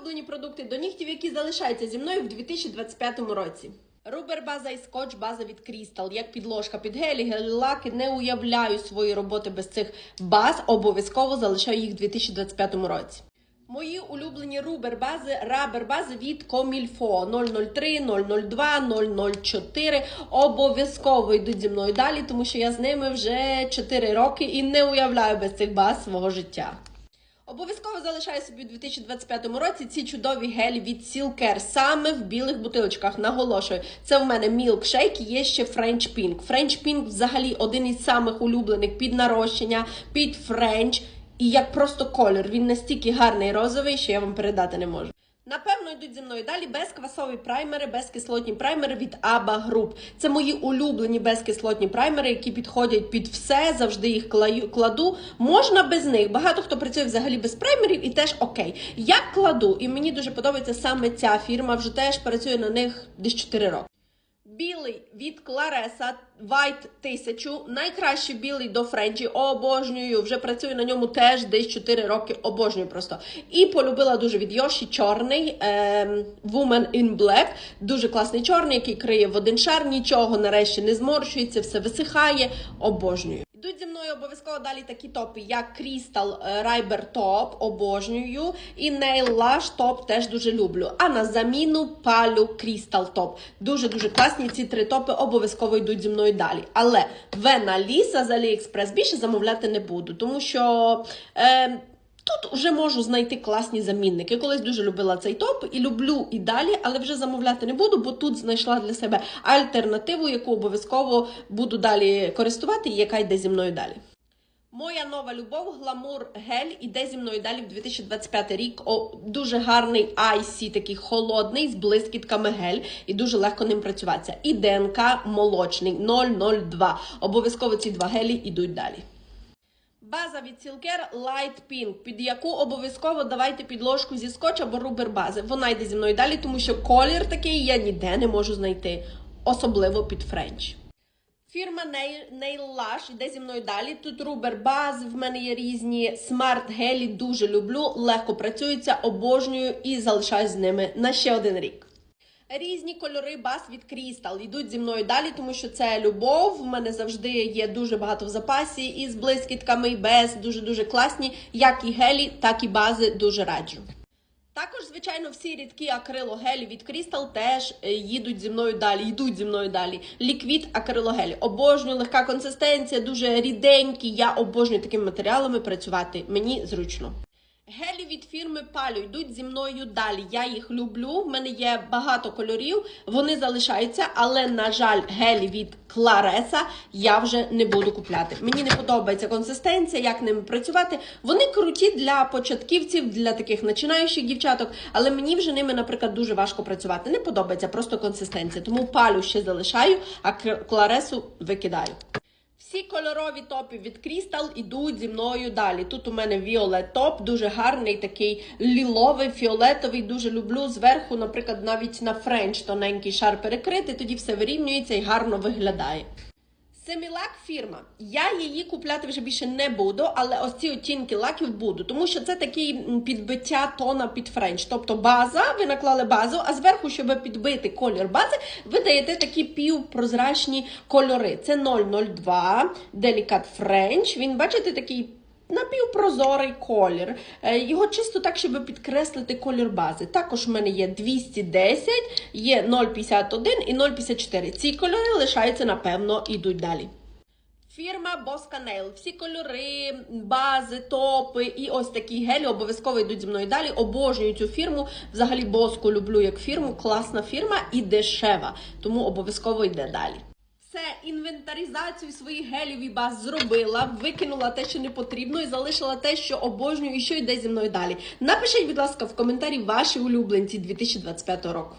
улюблені продукти до нігтів, які залишаються зі мною в 2025 році. Рубер база і скотч база від Crystal, як підложка під гелі, гель-лаки. Не уявляю свої роботи без цих баз. Обов'язково залишаю їх в 2025 році. Мої улюблені рубер бази, рабер бази від Комільфо 003, 002, 004. Обов'язково йдуть зі мною далі, тому що я з ними вже 4 роки і не уявляю без цих баз свого життя. Обов'язково залишаю собі у 2025 році ці чудові гелі від Silker, саме в білих бутилочках. Наголошую, це в мене мілкшейк, є ще френч пінк. Френч пінк взагалі один із самих улюблених під нарощення, під френч. І як просто колір. Він настільки гарний розовий, що я вам передати не можу. Напевно, йдуть зі мною далі безквасові праймери, безкислотні праймери від ABBA Group. Це мої улюблені безкислотні праймери, які підходять під все, завжди їх кладу. Можна без них. Багато хто працює взагалі без праймерів і теж окей. Я кладу, і мені дуже подобається саме ця фірма. Вже теж працює на них десь 4 роки. Білий від Клареса White 1000. Найкращий білий до Френджі. Обожнюю. Вже працюю на ньому теж десь 4 роки. Обожнюю просто. І полюбила дуже від Йоші чорний ем, Woman in Black. Дуже класний чорний, який криє в один шар. Нічого нарешті не зморщується, все висихає. Обожнюю. Йдуть зі мною обов'язково далі такі топи, як Crystal е, Riber Top, обожнюю, і Nail Lash Top теж дуже люблю. А на заміну палю Crystal Top. Дуже-дуже класні ці три топи обов'язково йдуть зі мною далі. Але Вена Ліса з AliExpress більше замовляти не буду, тому що. Е, Тут вже можу знайти класні замінники. Колись дуже любила цей топ і люблю і далі, але вже замовляти не буду, бо тут знайшла для себе альтернативу, яку обов'язково буду далі користувати, і яка йде зі мною далі. Моя нова любов, гламур гель, іде зі мною далі в 2025 рік. О, дуже гарний IC, такий холодний, з блискітками гель, і дуже легко ним працюватися. І ДНК молочний 002. Обов'язково ці два гелі йдуть далі. База від Silker Light Pink, під яку обов'язково давайте підложку зі скотч або рубер бази. Вона йде зі мною далі, тому що колір такий я ніде не можу знайти, особливо під френч. Фірма Nail, Lash йде зі мною далі. Тут рубер бази, в мене є різні смарт гелі, дуже люблю, легко працюються, обожнюю і залишаюсь з ними на ще один рік. Різні кольори баз від Crystal йдуть зі мною далі, тому що це любов. В мене завжди є дуже багато в запасі і з блискітками, і без дуже дуже класні, як і гелі, так і бази дуже раджу. Також, звичайно, всі рідкі акрилогелі від Crystal теж е, їдуть зі мною далі, йдуть зі мною далі. Ліквід акрилогелі. Обожнюю, легка консистенція, дуже ріденькі. Я обожнюю такими матеріалами працювати. Мені зручно. Гелі від фірми Палю йдуть зі мною далі. Я їх люблю. В мене є багато кольорів, вони залишаються, але, на жаль, гелі від Клареса я вже не буду купляти. Мені не подобається консистенція, як ними працювати. Вони круті для початківців, для таких починаючих дівчаток, але мені вже ними, наприклад, дуже важко працювати. Не подобається просто консистенція. Тому палю ще залишаю, а Кларесу викидаю. Всі кольорові топи від Crystal ідуть зі мною далі. Тут у мене Віолет топ, дуже гарний, такий ліловий, фіолетовий, дуже люблю. Зверху, наприклад, навіть на френч тоненький шар перекрити, тоді все вирівнюється і гарно виглядає. Семілак фірма. Я її купляти вже більше не буду, але ось ці оттінки лаків буду, тому що це такий підбиття тона під френч. Тобто база, ви наклали базу, а зверху, щоб підбити колір бази, ви даєте такі півпрозрачні кольори. Це 002, Delicate French. Він, бачите, такий напівпрозорий колір. Е, Його чисто так, щоб підкреслити колір бази. Також в мене є 210, є 0,51 і 0,54. Ці кольори лишаються, напевно, ідуть далі. Фірма Bosca Nail. Всі кольори, бази, топи і ось такі гелі обов'язково йдуть зі мною далі. Обожнюю цю фірму. Взагалі Боску люблю як фірму. Класна фірма і дешева. Тому обов'язково йде далі. Все, інвентаризацію своїх гелів і баз зробила, викинула те, що не потрібно, і залишила те, що обожнюю, і що йде зі мною далі. Напишіть, будь ласка, в коментарі ваші улюбленці 2025 року.